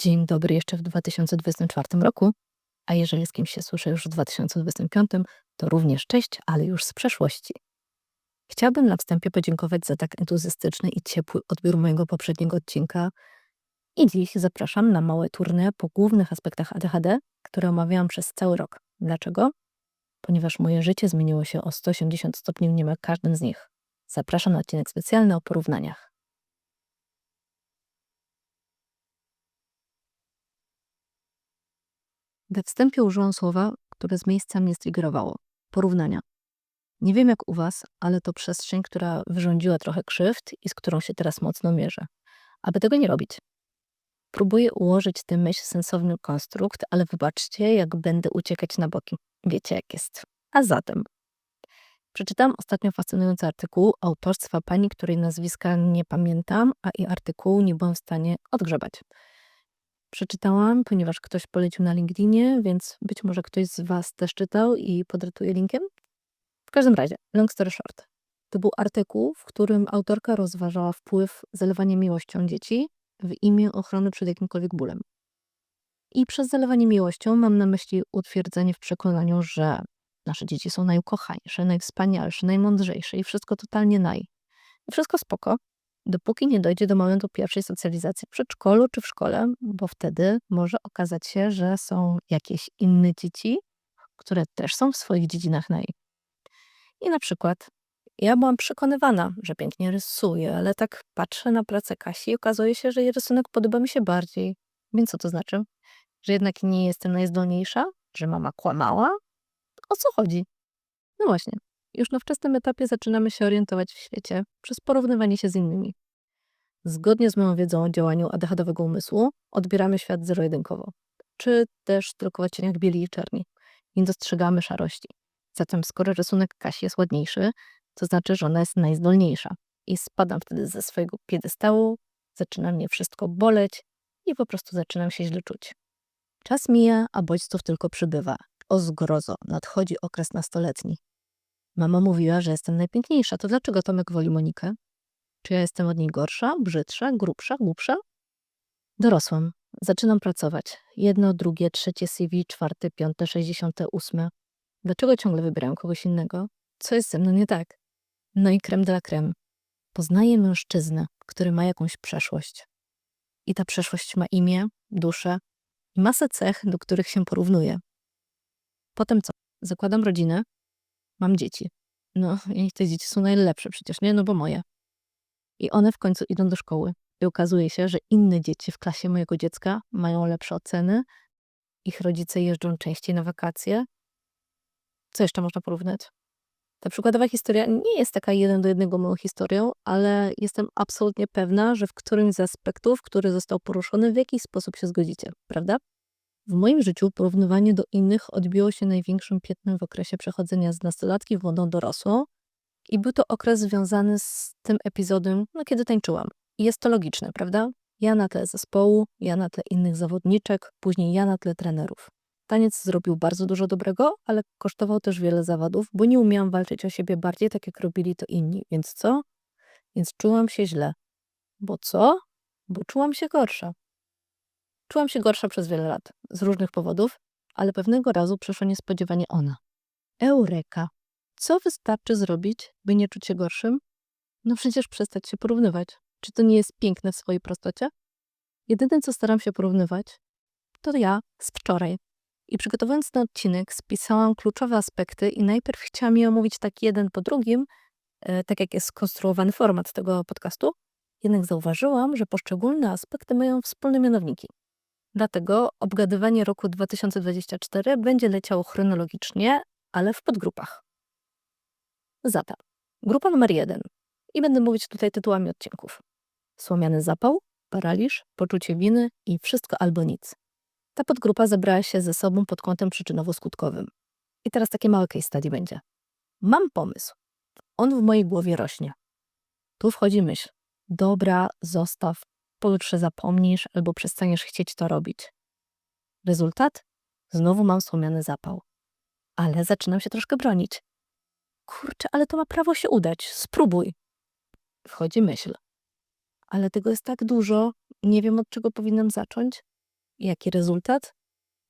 Dzień dobry jeszcze w 2024 roku, a jeżeli z kimś się słyszę już w 2025, to również cześć, ale już z przeszłości. Chciałabym na wstępie podziękować za tak entuzjastyczny i ciepły odbiór mojego poprzedniego odcinka i dziś zapraszam na małe tournée po głównych aspektach ADHD, które omawiałam przez cały rok. Dlaczego? Ponieważ moje życie zmieniło się o 180 stopni w niemal każdym z nich. Zapraszam na odcinek specjalny o porównaniach. We wstępie użyłam słowa, które z miejsca mnie striggerowało. Porównania. Nie wiem jak u was, ale to przestrzeń, która wyrządziła trochę krzywd i z którą się teraz mocno mierzę. Aby tego nie robić. Próbuję ułożyć tę myśl sensowny konstrukt, ale wybaczcie, jak będę uciekać na boki. Wiecie jak jest. A zatem. Przeczytałam ostatnio fascynujący artykuł autorstwa pani, której nazwiska nie pamiętam, a i artykułu nie byłam w stanie odgrzebać. Przeczytałam, ponieważ ktoś polecił na LinkedInie, więc być może ktoś z Was też czytał i podratuje linkiem. W każdym razie, long story short. To był artykuł, w którym autorka rozważała wpływ zalewania miłością dzieci w imię ochrony przed jakimkolwiek bólem. I przez zalewanie miłością mam na myśli utwierdzenie w przekonaniu, że nasze dzieci są najukochańsze, najwspanialsze, najmądrzejsze i wszystko totalnie naj. I wszystko spoko, dopóki nie dojdzie do momentu pierwszej socjalizacji w przedszkolu czy w szkole, bo wtedy może okazać się, że są jakieś inne dzieci, które też są w swoich dziedzinach naj. I na przykład ja byłam przekonywana, że pięknie rysuję, ale tak patrzę na pracę Kasi i okazuje się, że jej rysunek podoba mi się bardziej. Więc co to znaczy? Że jednak nie jestem najzdolniejsza? Że mama kłamała? O co chodzi? No właśnie, już na wczesnym etapie zaczynamy się orientować w świecie przez porównywanie się z innymi. Zgodnie z moją wiedzą o działaniu ADHD-owego umysłu odbieramy świat zero-jedynkowo, czy też tylko w odcieniach bieli i czerni. Nie dostrzegamy szarości. Zatem skoro rysunek Kasi jest ładniejszy, to znaczy, że ona jest najzdolniejsza. I spadam wtedy ze swojego piedestału, zaczyna mnie wszystko boleć i po prostu zaczynam się źle czuć. Czas mija, a bodźców tylko przybywa. O zgrozo, nadchodzi okres nastoletni. Mama mówiła, że jestem najpiękniejsza. To dlaczego Tomek woli Monikę? Czy ja jestem od niej gorsza, brzydsza, grubsza, głupsza? Dorosłam. Zaczynam pracować. Jedno, drugie, trzecie CV, czwarte, piąte, sześćdziesiąte, ósme. Dlaczego ciągle wybieram kogoś innego? Co jest ze mną nie tak? No i krem de la creme. Poznaję mężczyznę, który ma jakąś przeszłość. I ta przeszłość ma imię, duszę i masę cech, do których się porównuje. Potem co? Zakładam rodzinę, mam dzieci. No i te dzieci są najlepsze przecież, nie? No bo moje. I one w końcu idą do szkoły. I okazuje się, że inne dzieci w klasie mojego dziecka mają lepsze oceny, ich rodzice jeżdżą częściej na wakacje. Co jeszcze można porównać? Ta przykładowa historia nie jest taka jeden do jednego moją historią, ale jestem absolutnie pewna, że w którymś z aspektów, który został poruszony, w jakiś sposób się zgodzicie, prawda? W moim życiu porównywanie do innych odbiło się największym piętnem w okresie przechodzenia z nastolatki w młodą dorosłą i był to okres związany z tym epizodem, no kiedy tańczyłam. I jest to logiczne, prawda? Ja na tle zespołu, ja na tle innych zawodniczek, później ja na tle trenerów. Taniec zrobił bardzo dużo dobrego, ale kosztował też wiele zawadów, bo nie umiałam walczyć o siebie bardziej tak, jak robili to inni. Więc co? Więc czułam się źle. Bo co? Bo czułam się gorsza. Czułam się gorsza przez wiele lat, z różnych powodów, ale pewnego razu przyszła niespodziewanie ona. Eureka! Co wystarczy zrobić, by nie czuć się gorszym? No przecież przestać się porównywać. Czy to nie jest piękne w swojej prostocie? Jedyne, co staram się porównywać, to ja z wczoraj. I przygotowując ten odcinek, spisałam kluczowe aspekty i najpierw chciałam je omówić tak jeden po drugim, e, tak jak jest skonstruowany format tego podcastu. Jednak zauważyłam, że poszczególne aspekty mają wspólne mianowniki. Dlatego obgadywanie roku 2024 będzie leciało chronologicznie, ale w podgrupach. Zatem, grupa numer jeden. I będę mówić tutaj tytułami odcinków. Słomiany zapał, paraliż, poczucie winy i wszystko albo nic. Ta podgrupa zebrała się ze sobą pod kątem przyczynowo-skutkowym. I teraz takie małe case study będzie. Mam pomysł. On w mojej głowie rośnie. Tu wchodzi myśl. Dobra, zostaw, pojutrze zapomnisz albo przestaniesz chcieć to robić. Rezultat? Znowu mam słomiany zapał. Ale zaczynam się troszkę bronić. Kurczę, ale to ma prawo się udać. Spróbuj. Wchodzi myśl. Ale tego jest tak dużo, nie wiem od czego powinnam zacząć. Jaki rezultat?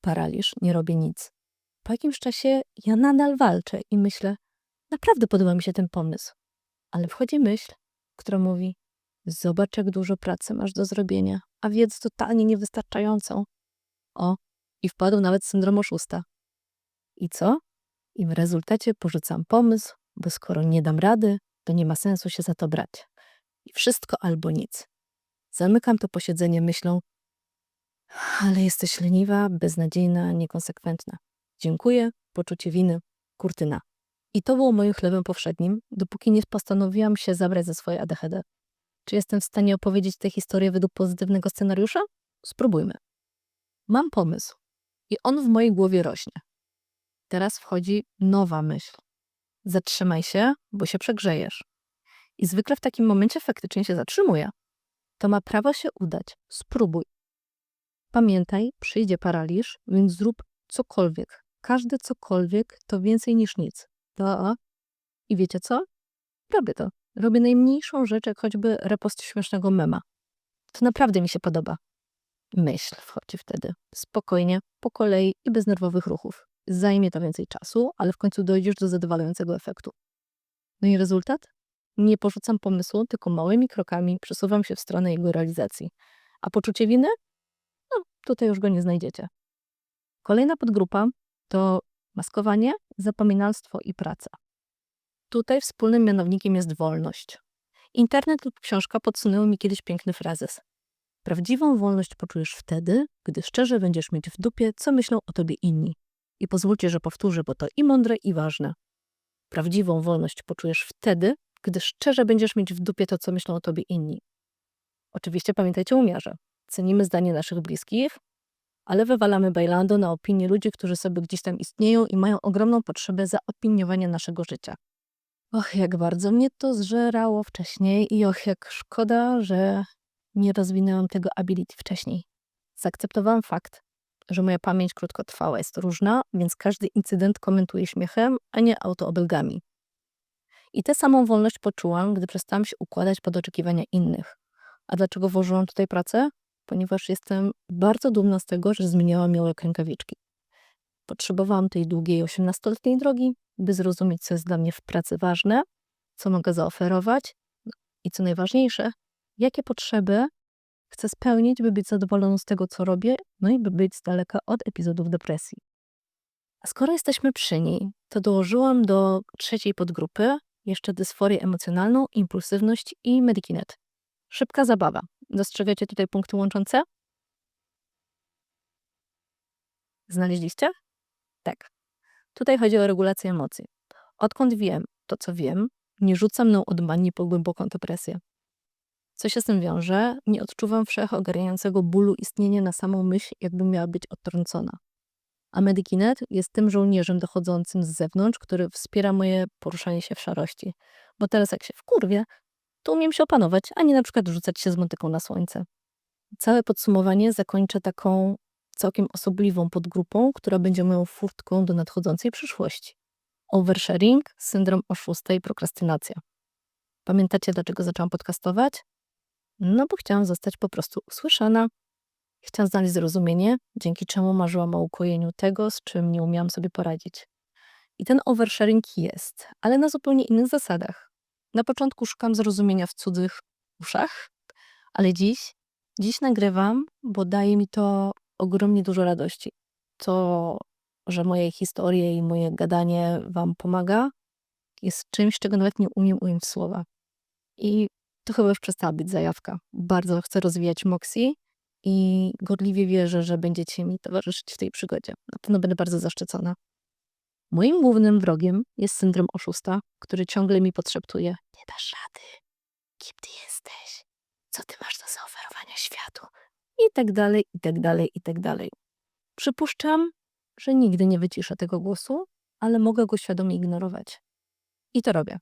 Paraliż, nie robię nic. Po jakimś czasie ja nadal walczę i myślę, naprawdę podoba mi się ten pomysł. Ale wchodzi myśl, która mówi: Zobacz, jak dużo pracy masz do zrobienia, a wiedzę totalnie niewystarczającą. O, i wpadł nawet syndrom oszusta. I co? I w rezultacie porzucam pomysł, bo skoro nie dam rady, to nie ma sensu się za to brać. I wszystko albo nic. Zamykam to posiedzenie myślą, ale jesteś leniwa, beznadziejna, niekonsekwentna. Dziękuję, poczucie winy, kurtyna. I to było moim chlebem powszednim, dopóki nie postanowiłam się zabrać za swoje ADHD. Czy jestem w stanie opowiedzieć tę historię według pozytywnego scenariusza? Spróbujmy. Mam pomysł i on w mojej głowie rośnie. Teraz wchodzi nowa myśl. Zatrzymaj się, bo się przegrzejesz. I zwykle w takim momencie faktycznie się zatrzymuje. To ma prawo się udać. Spróbuj. Pamiętaj, przyjdzie paraliż, więc zrób cokolwiek. Każde cokolwiek to więcej niż nic. To. I wiecie co? Robię to. Robię najmniejszą rzecz, jak choćby repost śmiesznego mema. To naprawdę mi się podoba. Myśl wchodzi wtedy. Spokojnie, po kolei i bez nerwowych ruchów. Zajmie to więcej czasu, ale w końcu dojdziesz do zadowalającego efektu. No i rezultat? Nie porzucam pomysłu, tylko małymi krokami przesuwam się w stronę jego realizacji. A poczucie winy? No, tutaj już go nie znajdziecie. Kolejna podgrupa to maskowanie, zapominalstwo i praca. Tutaj wspólnym mianownikiem jest wolność. Internet lub książka podsunęły mi kiedyś piękny frazes. Prawdziwą wolność poczujesz wtedy, gdy szczerze będziesz mieć w dupie, co myślą o tobie inni. I pozwólcie, że powtórzę, bo to i mądre, i ważne. Prawdziwą wolność poczujesz wtedy, gdy szczerze będziesz mieć w dupie to, co myślą o tobie inni. Oczywiście pamiętajcie o umiarze. Cenimy zdanie naszych bliskich, ale wywalamy bajlando na opinie ludzi, którzy sobie gdzieś tam istnieją i mają ogromną potrzebę zaopiniowania naszego życia. Och, jak bardzo mnie to zżerało wcześniej i och, jak szkoda, że nie rozwinęłam tego ability wcześniej. Zaakceptowałam fakt, że moja pamięć krótkotrwała jest różna, więc każdy incydent komentuję śmiechem, a nie autoobelgami. I tę samą wolność poczułam, gdy przestałam się układać pod oczekiwania innych. A dlaczego włożyłam tutaj pracę? Ponieważ jestem bardzo dumna z tego, że zmieniałam ją jak rękawiczki. Potrzebowałam tej długiej 18-letniej drogi, by zrozumieć, co jest dla mnie w pracy ważne, co mogę zaoferować i co najważniejsze, jakie potrzeby chcę spełnić, by być zadowoloną z tego, co robię, no i by być z daleka od epizodów depresji. A skoro jesteśmy przy niej, to dołożyłam do trzeciej podgrupy jeszcze dysforię emocjonalną, impulsywność i medikinet. Szybka zabawa. Dostrzegacie tutaj punkty łączące? Znaleźliście? Tak. Tutaj chodzi o regulację emocji. Odkąd wiem to, co wiem, nie rzucam mną od manii po głęboką depresję. Co się z tym wiąże? Nie odczuwam wszechogarniającego bólu istnienia na samą myśl, jakby miała być odtrącona. A Medikinet jest tym żołnierzem dochodzącym z zewnątrz, który wspiera moje poruszanie się w szarości. Bo teraz jak się wkurwię, to umiem się opanować, a nie na przykład rzucać się z motyką na słońce. Całe podsumowanie zakończę taką całkiem osobliwą podgrupą, która będzie moją furtką do nadchodzącej przyszłości. Oversharing, syndrom oszusta i prokrastynacja. Pamiętacie, dlaczego zaczęłam podcastować? No bo chciałam zostać po prostu usłyszana. Chciałam znaleźć zrozumienie, dzięki czemu marzyłam o ukojeniu tego, z czym nie umiałam sobie poradzić. I ten oversharing jest, ale na zupełnie innych zasadach. Na początku szukam zrozumienia w cudzych uszach, ale dziś, dziś nagrywam, bo daje mi to ogromnie dużo radości. To, że moje historie i moje gadanie Wam pomaga, jest czymś, czego nawet nie umiem ująć w słowa. I to chyba już przestała być zajawka. Bardzo chcę rozwijać Moxie i gorliwie wierzę, że będziecie mi towarzyszyć w tej przygodzie. Na pewno będę bardzo zaszczycona. Moim głównym wrogiem jest syndrom oszusta, który ciągle mi podszeptuje: Nie dasz rady. Kim ty jesteś? Co ty masz do zaoferowania światu? I tak dalej, i tak dalej, i tak dalej. Przypuszczam, że nigdy nie wyciszę tego głosu, ale mogę go świadomie ignorować. I to robię.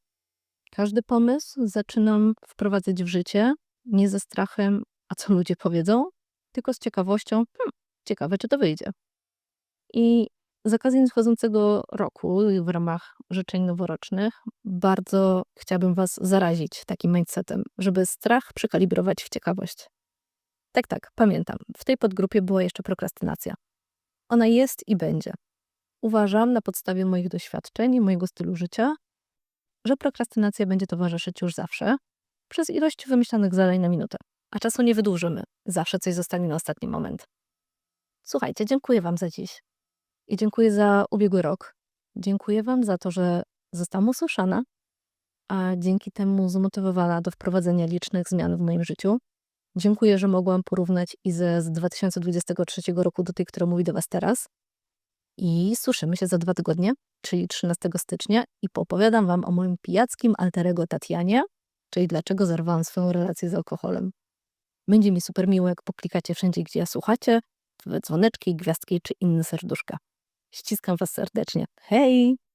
Każdy pomysł zaczynam wprowadzać w życie, nie ze strachem, a co ludzie powiedzą, tylko z ciekawością, hmm, ciekawe, czy to wyjdzie. I z okazji nadchodzącego roku w ramach życzeń noworocznych bardzo chciałabym Was zarazić takim mindsetem, żeby strach przekalibrować w ciekawość. Tak, tak, pamiętam. W tej podgrupie była jeszcze prokrastynacja. Ona jest i będzie. Uważam na podstawie moich doświadczeń i mojego stylu życia, że prokrastynacja będzie towarzyszyć już zawsze, przez ilość wymyślanych zadań na minutę. A czasu nie wydłużymy. Zawsze coś zostanie na ostatni moment. Słuchajcie, dziękuję Wam za dziś. I dziękuję za ubiegły rok. Dziękuję Wam za to, że zostałam usłyszana, a dzięki temu zmotywowana do wprowadzenia licznych zmian w moim życiu. Dziękuję, że mogłam porównać Izę z 2023 roku do tej, która mówi do Was teraz. I słyszymy się za dwa tygodnie, czyli 13 stycznia i poopowiadam Wam o moim pijackim alterego Tatianie, czyli dlaczego zerwałam swoją relację z alkoholem. Będzie mi super miło, jak poklikacie wszędzie, gdzie ja słuchacie, w dzwoneczki, gwiazdki czy inne serduszka. Ściskam Was serdecznie. Hej!